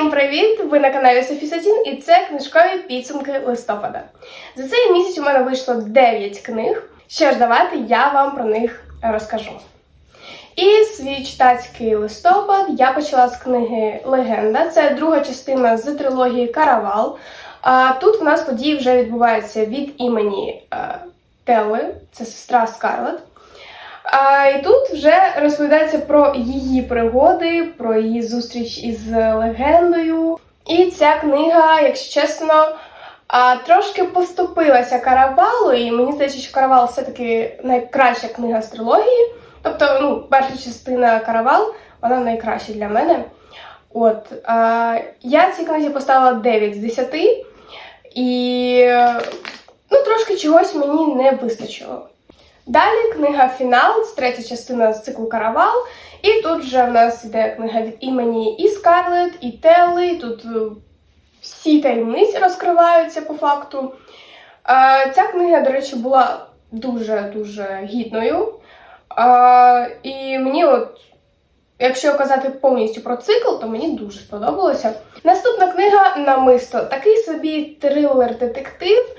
Всім привіт! Ви на каналі Софі Сатін і це книжкові підсумки листопада. За цей місяць у мене вийшло 9 книг. Що ж, давайте я вам про них розкажу. І свій читацький листопад я почала з книги Легенда. Це друга частина з трилогії Каравал. А, Тут в нас події вже відбуваються від імені е, Телли, це сестра Скарлетт. А, і тут вже розповідається про її пригоди, про її зустріч із легендою. І ця книга, якщо чесно, трошки поступилася каравалу, і мені здається, що каравал все-таки найкраща книга з трилогії. Тобто, ну, перша частина каравал, вона найкраща для мене. От, а, я цій книзі поставила 9 з 10, і ну, трошки чогось мені не вистачило. Далі книга Фінал, це третя частина з циклу Каравал. І тут вже в нас йде книга від імені і Скарлет, і Телли. Тут е, всі таємниці розкриваються по факту. Е, Ця книга, до речі, була дуже-дуже гідною. Е, І мені, от, якщо казати повністю про цикл, то мені дуже сподобалося. Наступна книга Намисто. Такий собі трилер-детектив.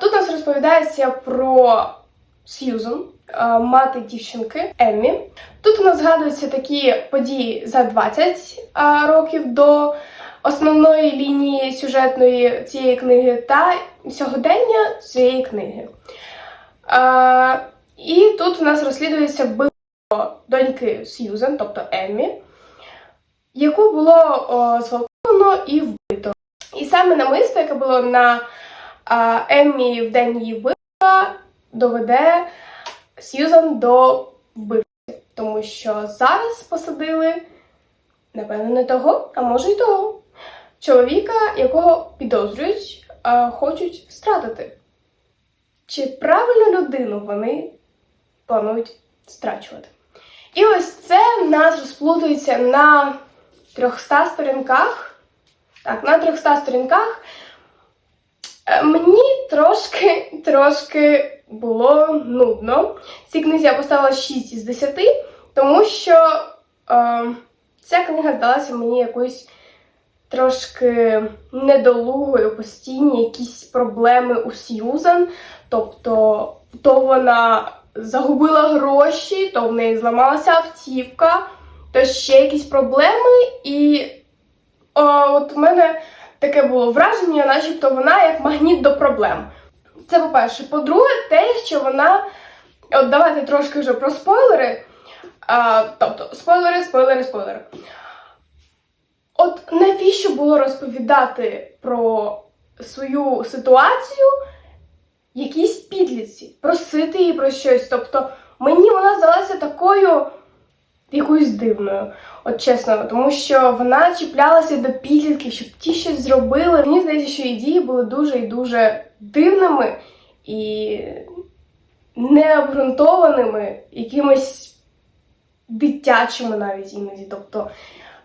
Тут нас розповідається про Сьюзен, мати дівчинки Еммі. Тут у нас згадуються такі події за 20 років до основної лінії сюжетної цієї книги та сьогодення цієї книги. І тут у нас розслідується вбивство доньки Сьюзен, тобто Еммі, яку було зґвалтовано і вбито. І саме намисто, яке було на Еммі в день її вбивства, доведе Сьюзан до вбивства. Тому що зараз посадили, напевно, не того, а може й того. Чоловіка, якого підозрюють, а, хочуть стратити. Чи правильну людину вони планують страчувати? І ось це в нас розплутується на 300 сторінках. Так, на 300 сторінках. Е, Мені трошки, трошки було нудно. Цій книзі я поставила 6 із 10, тому що е, ця книга здалася мені якоюсь трошки недолугою, постійні якісь проблеми у Сьюзан. Тобто, то вона загубила гроші, то в неї зламалася автівка, то ще якісь проблеми. І о, от у мене таке було враження, начебто вона як магніт до проблем. Це по-перше. По-друге, те, що вона. От давайте трошки вже про спойлери. А, тобто, спойлери, спойлери, спойлери. От навіщо було розповідати про свою ситуацію якійсь підліці, просити її про щось. Тобто, мені вона здалася такою якоюсь дивною, от чесно, тому що вона чіплялася до підлітків, щоб ті щось зробили. Мені здається, що її дії були дуже і дуже дивними і необґрунтованими, якимось дитячими навіть іноді. Тобто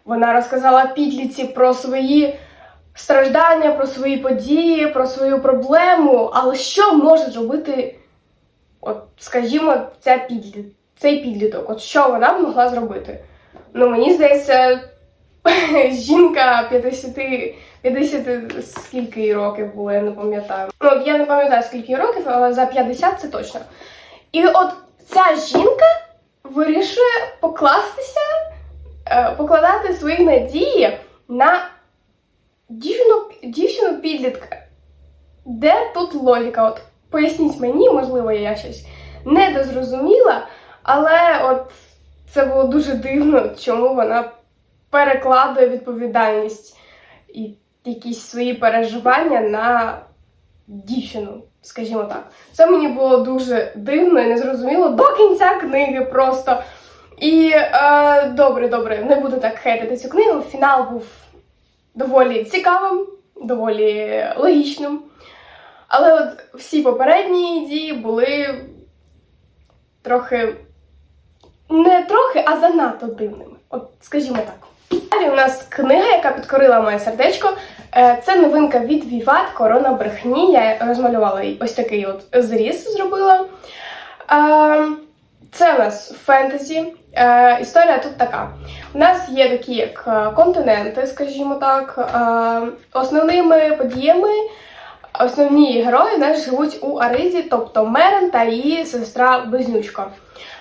вона розказала підліці про свої страждання, про свої події, про свою проблему. Але що може зробити, от, скажімо, ця підліт, цей підліток? От що вона б могла зробити? Ну, мені здається, жінка 50, 50 скільки їй років було, я не пам'ятаю. Ну, от я не пам'ятаю, скільки їй років, але за 50 це точно. І от ця жінка вирішує покластися, е, покладати свої надії на дівчину, дівчину підлітка. Де тут логіка? От поясніть мені, можливо, я щось недозрозуміла, але от це було дуже дивно, чому вона перекладує відповідальність і якісь свої переживання на дівчину, скажімо так. Це мені було дуже дивно і незрозуміло до кінця книги просто. І е, добре, добре, не буду так хейтити цю книгу. Фінал був доволі цікавим, доволі логічним. Але от всі попередні дії були трохи не трохи, а занадто дивними. От, скажімо так. Далі у нас книга, яка підкорила моє сердечко. Е, Це новинка від Віват Корона брехні. Я розмалювала їй ось такий от зріз зробила. Е, Це у нас фентезі. Е, історія тут така. У нас є такі як континенти, скажімо так. Основними подіями, основні герої у нас живуть у Аризі, тобто Мерен та її сестра Близнючка.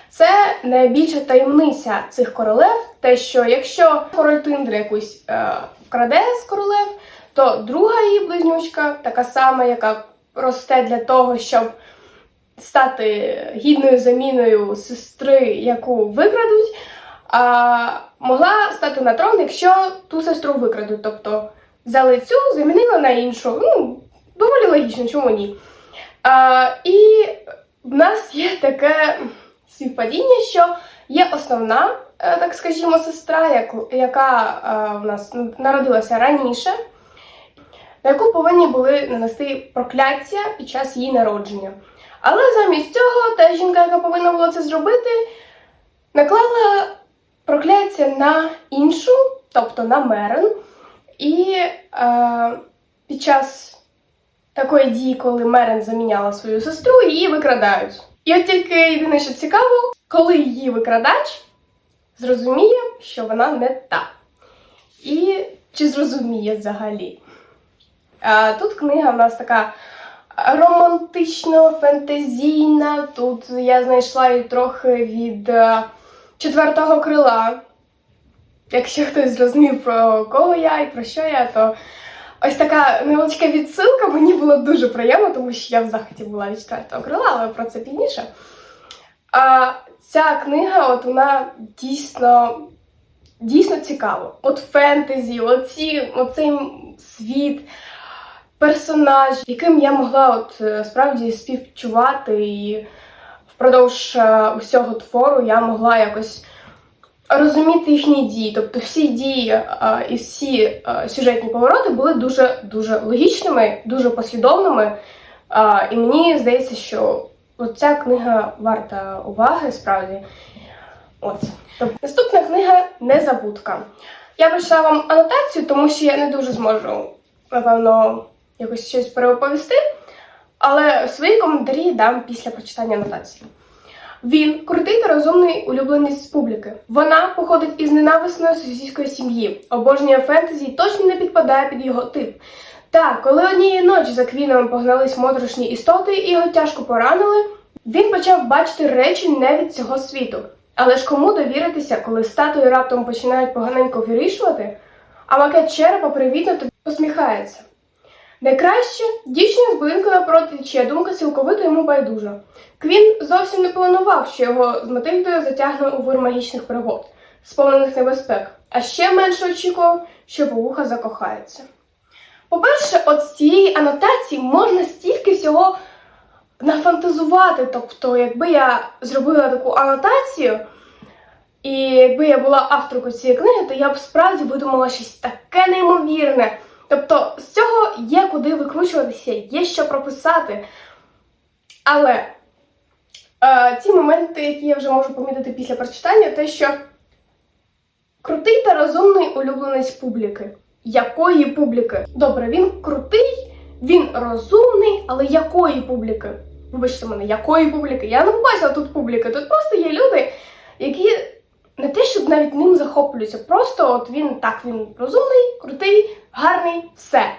Це найбільша таємниця цих королев, те, що якщо король Тиндри якусь е, вкраде з королев, то друга її близнючка, така сама, яка росте для того, щоб стати гідною заміною сестри, яку викрадуть, а могла стати на трон, якщо ту сестру викрадуть. Тобто взяли цю, замінили на іншу. Ну, доволі логічно, чому ні. А, і в нас є таке співпадіння, що є основна, е, так скажімо, сестра, яка е, в нас народилася раніше, на яку повинні були нанести прокляття під час її народження. Але замість цього та жінка, яка повинна була це зробити, наклала прокляття на іншу, тобто на Мерен. І е, під час такої дії, коли Мерен заміняла свою сестру, її викрадають. І от тільки єдине, що цікаво, коли її викрадач зрозуміє, що вона не та. І чи зрозуміє взагалі. А, тут книга в нас така романтично фентезійна. Тут я знайшла її трохи від е, четвертого крила. Якщо хтось зрозумів, про кого я і про що я, то ось така невеличка відсилка мені було дуже приємно, тому що я в захваті була від четвертого крила, але про це пізніше. А ця книга, от вона дійсно, дійсно цікава. От фентезі, оці, оцей світ персонаж, яким я могла от е, справді співчувати, і впродовж е, усього твору я могла якось розуміти їхні дії. Тобто всі дії е, і всі е, сюжетні повороти були дуже дуже логічними, дуже послідовними. Е, і мені здається, що ця книга варта уваги справді. От. Тобто, наступна книга Незабудка. Я прийшла вам анотацію, тому що я не дуже зможу, напевно, якось щось переоповісти, але свої коментарі дам після прочитання анотації. Він крутий та розумний улюбленець публіки. Вона походить із ненависної сусідської сім'ї, обожнює фентезі точно не підпадає під його тип. Так, коли однієї ночі за квіном погнались моторошні істоти і його тяжко поранили, він почав бачити речі не від цього світу. Але ж кому довіритися, коли статуї раптом починають поганенько вирішувати, а макет черепа привітно тобі посміхається. Найкраще дівчина з будинку напроти, чия думка цілковито йому байдужа. Квін зовсім не планував, що його з Матильдою затягне у вир магічних пригод, сповнених небезпек, а ще менше очікував, що повуха закохається. По-перше, от з цієї анотації можна стільки всього нафантазувати. Тобто, якби я зробила таку анотацію, і якби я була авторкою цієї книги, то я б справді видумала щось таке неймовірне. Тобто з цього є куди викручуватися, є що прописати. Але е, ці моменти, які я вже можу помітити після прочитання, те, що крутий та розумний улюбленець публіки. Якої публіки? Добре, він крутий, він розумний, але якої публіки? Вибачте мене, якої публіки? Я не побачила тут публіки. Тут просто є люди, які не те, щоб навіть ним захоплюються. Просто от він так, він розумний, крутий, гарний, все.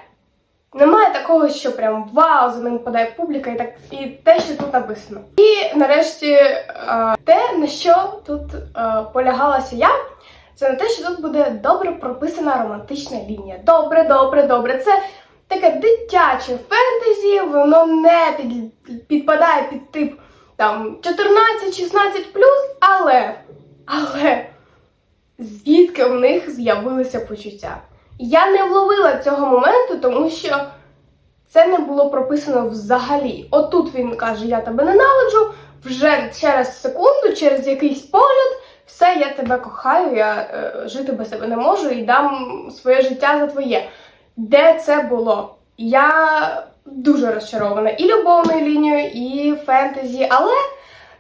Немає такого, що прям вау, за ним падає публіка, і так і те, що тут написано. І нарешті е, те, на що тут е, полягалася я, це на те, що тут буде добре прописана романтична лінія. Добре, добре, добре. Це таке дитяче фентезі, воно не під, підпадає під тип там 14-16 але, але звідки в них з'явилися почуття? Я не вловила цього моменту, тому що це не було прописано взагалі. Отут він каже: Я тебе ненавиджу, вже через секунду, через якийсь погляд, все, я тебе кохаю, я е, жити без тебе не можу і дам своє життя за твоє. Де це було? Я дуже розчарована і любовною лінією, і фентезі, але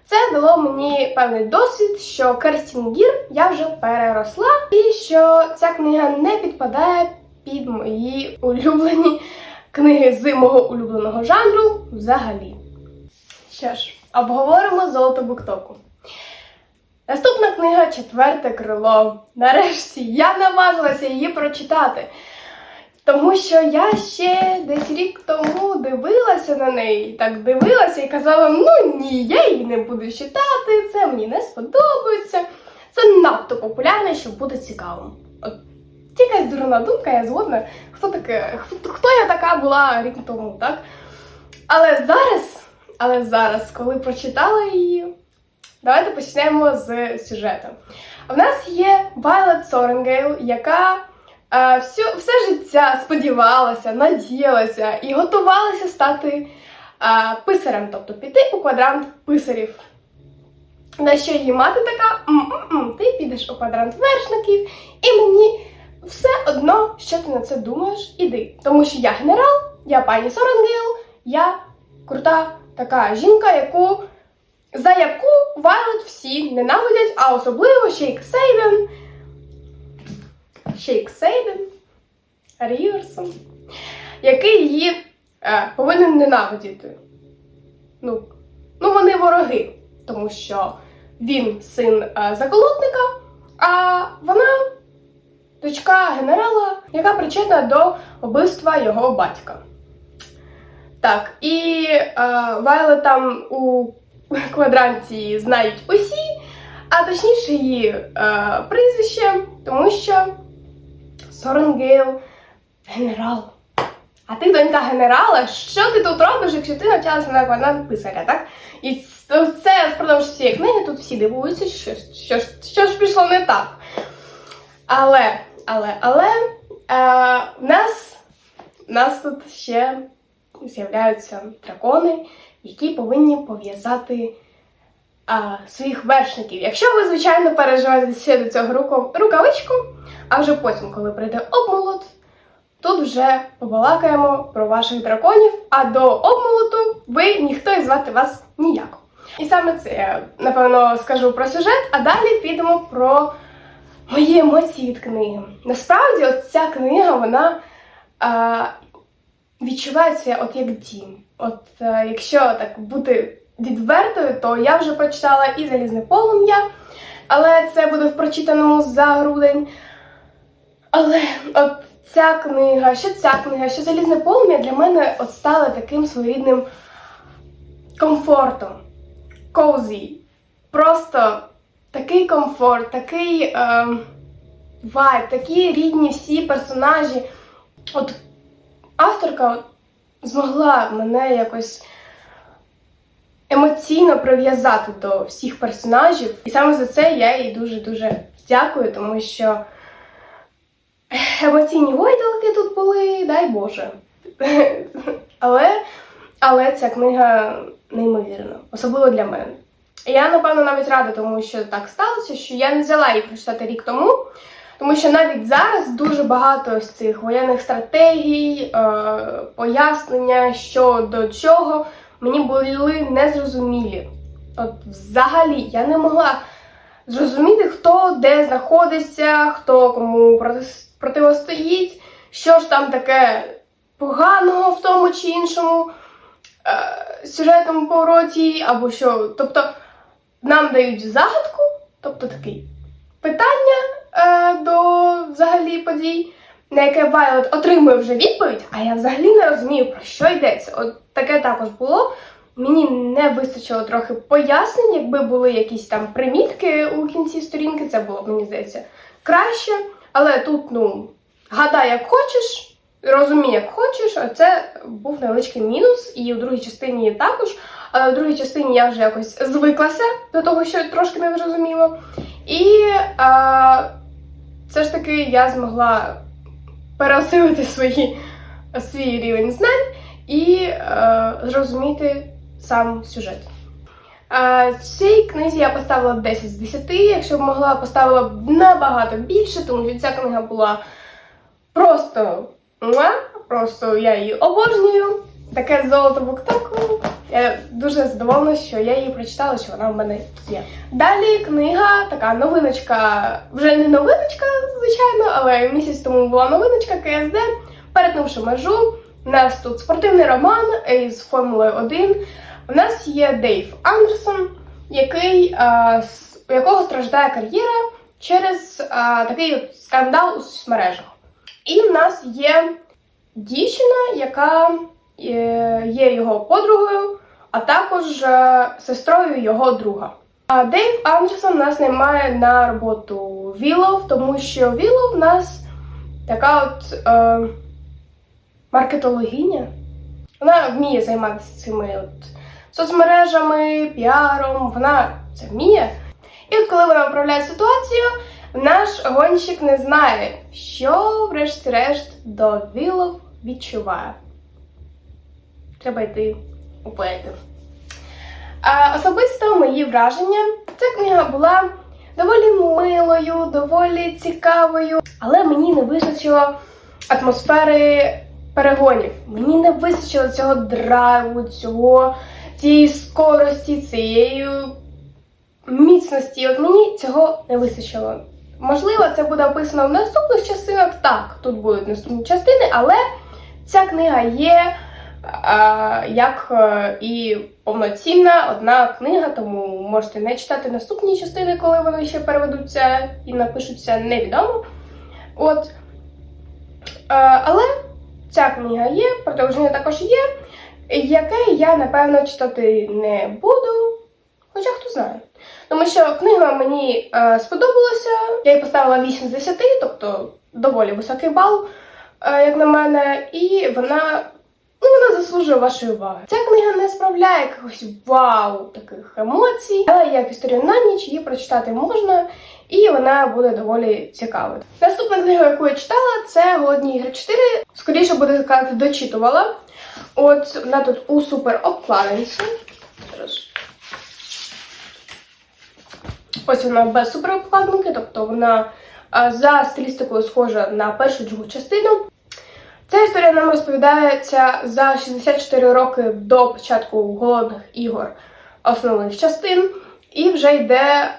це дало мені певний досвід, що Керстін Гір я вже переросла, і що ця книга не підпадає під мої улюблені книги з мого улюбленого жанру взагалі. Що ж, обговоримо золото буктоку. Наступна книга Четверте крило. Нарешті я наважилася її прочитати. Тому що я ще десь рік тому дивилася на неї, так дивилася і казала: ну ні, я її не буду читати, це мені не сподобається. Це надто популярне, щоб бути цікавим. От якась дурна думка, я згодна. Хто таке? Хто, хто я така була рік тому, так? Але зараз, але зараз, коли прочитала її, давайте почнемо з сюжету. У нас є Вайлет Соренгейл, яка всю, все життя сподівалася, надіялася і готувалася стати е, писарем, тобто піти у квадрант писарів. На що її мати така, «М-м-м, ти підеш у квадрант вершників, і мені все одно, що ти на це думаєш, іди. Тому що я генерал, я пані Соренгейл, я крута така жінка, яку, за яку Вайлет всі ненавидять, а особливо Шейк Сейден. Шейк Сейден Ріверсон, який її е, повинен ненавидіти. Ну, ну, вони вороги, тому що він син е, заколотника, а вона дочка генерала, яка причетна до вбивства його батька. Так, і е, Вайла там у квадранті знають усі, а точніше її е, прізвище, тому що Соренгейл генерал. А ти донька генерала, що ти тут робиш, якщо ти навчалася на писаря, так? І це впродовж цієї книги тут всі дивуються, що, що, що ж пішло не так. Але, але, але е, в нас, в нас тут ще з'являються дракони, які повинні пов'язати а, своїх вершників. Якщо ви, звичайно, переживаєте ще до цього руку, рукавичку, а вже потім, коли прийде обмолот, тут вже побалакаємо про ваших драконів, а до обмолоту ви ніхто і звати вас ніяко. І саме це я, напевно, скажу про сюжет, а далі підемо про мої емоції від книги. Насправді, от ця книга, вона а, відчувається от як дім. От е, якщо так бути відвертою, то я вже прочитала і Залізне полум'я, але це буде в прочитаному за грудень. Але от ця книга, що ця книга, що Залізне полум'я для мене от стали таким своєрідним комфортом. Коузі. Просто такий комфорт, такий е, вайб, такі рідні всі персонажі. От авторка змогла мене якось емоційно прив'язати до всіх персонажів. І саме за це я їй дуже-дуже дякую, тому що емоційні гойдалки тут були, дай Боже. Але, але ця книга неймовірна, особливо для мене. Я, напевно, навіть рада, тому що так сталося, що я не взяла її прочитати рік тому, тому що навіть зараз дуже багато з цих воєнних стратегій, е, пояснення, що до чого, мені були незрозумілі. От взагалі я не могла зрозуміти, хто де знаходиться, хто кому проти, противостоїть, що ж там таке поганого в тому чи іншому е, сюжетному повороті, або що. Тобто нам дають загадку, тобто такий питання е, до взагалі подій, на яке Вайлот отримує вже відповідь, а я взагалі не розумію, про що йдеться. От таке також було. Мені не вистачило трохи пояснень, якби були якісь там примітки у кінці сторінки, це було б, мені здається, краще. Але тут, ну, гадай, як хочеш, розумій, як хочеш, а це був невеличкий мінус, і у другій частині також. Але у другій частині я вже якось звиклася до того, що трошки не зрозуміло. І а, все ж таки я змогла переосилити свої, свій рівень знань і е, зрозуміти сам сюжет. Е, цій книзі я поставила 10 з 10, якщо б могла, поставила б набагато більше, тому що ця книга була просто просто я її обожнюю. Таке золото буктоку. Я дуже задоволена, що я її прочитала, що вона в мене є. Далі книга, така новиночка, вже не новиночка, звичайно, але місяць тому була новиночка КСД. Перетнувши межу, у нас тут спортивний роман із Формулою 1. У нас є Дейв Андерсон, який а, у якого страждає кар'єра через а, такий скандал у соцмережах. І в нас є дівчина, яка є його подругою, а також е, сестрою його друга. А Дейв Андерсон нас наймає на роботу Вілов, тому що Вілов в нас така от е, маркетологиня. Вона вміє займатися цими от соцмережами, піаром, вона це вміє. І от коли вона управляє ситуацію, наш гонщик не знає, що, врешті-решт, до Вілов відчуває. Треба йти у поетів. А особисто мої враження. Ця книга була доволі милою, доволі цікавою, але мені не вистачило атмосфери перегонів. Мені не вистачило цього драйву, цього, цієї скорості, цієї міцності. От мені цього не вистачило. Можливо, це буде описано в наступних частинах. Так, тут будуть наступні частини, але ця книга є як е, і повноцінна одна книга, тому можете не читати наступні частини, коли вони ще переведуться і напишуться невідомо. От. Але ця книга є, продовження також є, яке я, напевно, читати не буду. Хоча хто знає. Тому що книга мені е, сподобалася, я їй поставила 8 з 10, тобто доволі високий бал, е, як на мене, і вона, ну, вона заслужує вашої уваги. Ця книга не справляє якихось вау таких емоцій, але як історію на ніч її прочитати можна, і вона буде доволі цікавою. Наступна книга, яку я читала, це Голодні ігри 4. Скоріше буде сказати, дочитувала. От вона тут у супер обкладинці. Ось вона без суперобкладинки, тобто вона за стилістикою схожа на першу другу частину. Ця історія нам розповідається за 64 роки до початку голодних ігор основних частин, і вже йде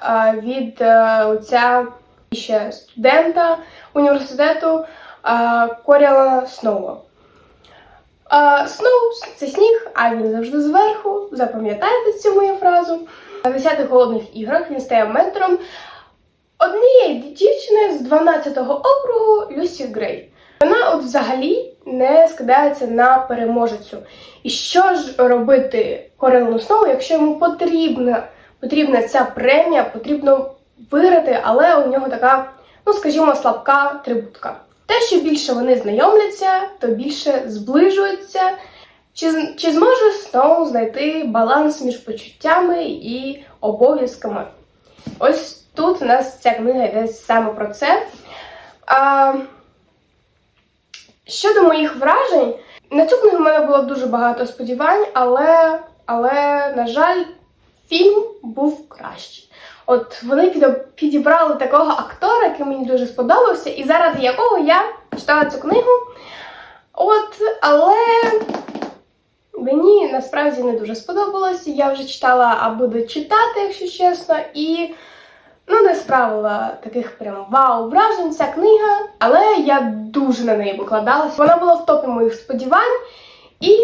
від а, ще студента університету Коріала Сноуа. Сноу це сніг, а він завжди зверху. Запам'ятайте цю мою фразу. На 10-х голодних іграх він стає ментором однієї дівчини з 12-го округу Люсі Грей. Вона от взагалі не скидається на переможецю. І що ж робити Корелу Сноу, якщо йому потрібна, потрібна ця премія, потрібно виграти, але у нього така, ну скажімо, слабка трибутка. Те, що більше вони знайомляться, то більше зближуються. Чи, чи зможе Сноу знайти баланс між почуттями і обов'язками? Ось тут у нас ця книга йде саме про це. А, щодо моїх вражень, на цю книгу в мене було дуже багато сподівань, але, але на жаль, фільм був кращий. От вони підібрали такого актора, який мені дуже сподобався, і заради якого я читала цю книгу. От, але Мені насправді не дуже сподобалось. Я вже читала, а буду читати, якщо чесно, і ну, не справила таких прям вау вражень ця книга, але я дуже на неї покладалась. Вона була в топі моїх сподівань і,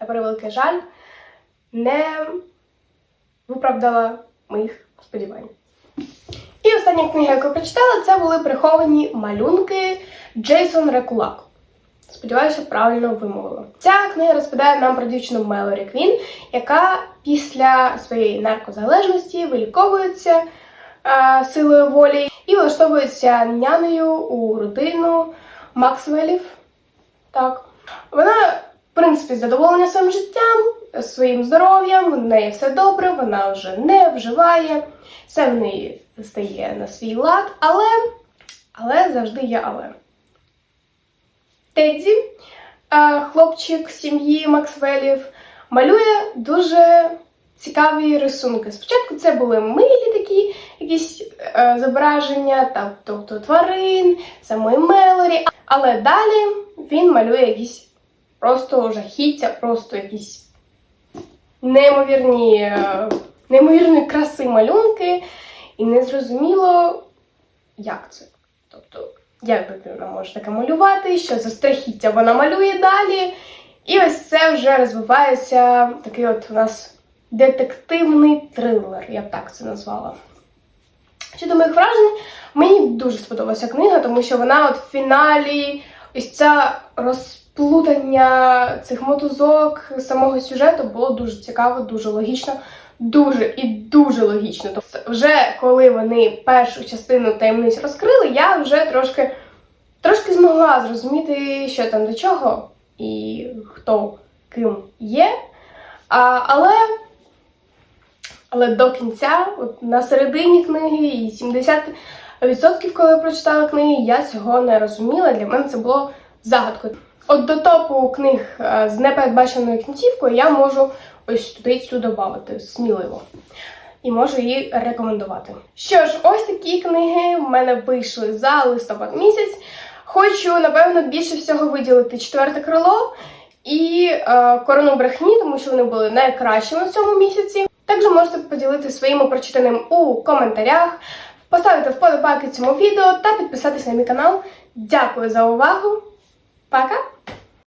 на превеликий жаль, не виправдала моїх сподівань. І остання книга, яку прочитала, це були приховані малюнки Джейсон Рекулак. Сподіваюся, правильно вимовила. Ця книга розповідає нам про дівчину Мелорі Квін, яка після своєї наркозалежності виліковується е, силою волі і влаштовується нянею у родину Максвелів. Так. Вона, в принципі, задоволена своїм життям, своїм здоров'ям, в неї все добре, вона вже не вживає, все в неї стає на свій лад, але, але завжди є але. Тедді, е, хлопчик сім'ї Максвелів, малює дуже цікаві рисунки. Спочатку це були милі такі якісь е, зображення, та, тобто тварин, самої Мелорі, але далі він малює якісь просто жахіття, просто якісь неймовірні, е, неймовірної краси малюнки, і незрозуміло, як це. Тобто, як дитина може таке малювати, що за страхіття вона малює далі. І ось це вже розвивається такий от у нас детективний трилер, я б так це назвала. Щодо моїх вражень, мені дуже сподобалася книга, тому що вона от в фіналі, ось ця розплутання цих мотузок самого сюжету було дуже цікаво, дуже логічно, дуже і дуже логічно. Тобто, вже коли вони першу частину таємниць розкрили, я вже трошки, трошки змогла зрозуміти, що там до чого і хто ким є. А, але але до кінця, от на середині книги, і 70%, коли прочитала книги, я цього не розуміла. Для мене це було загадкою. От до топу книг е, з непередбаченою кінцівкою я можу ось туди цю додати сміливо. І можу її рекомендувати. Що ж, ось такі книги в мене вийшли за листопад місяць. Хочу, напевно, більше всього виділити четверте крило і е, корону брехні, тому що вони були найкращими в цьому місяці. Також можете поділити своїм прочитаним у коментарях, поставити вподобайки цьому відео та підписатись на мій канал. Дякую за увагу!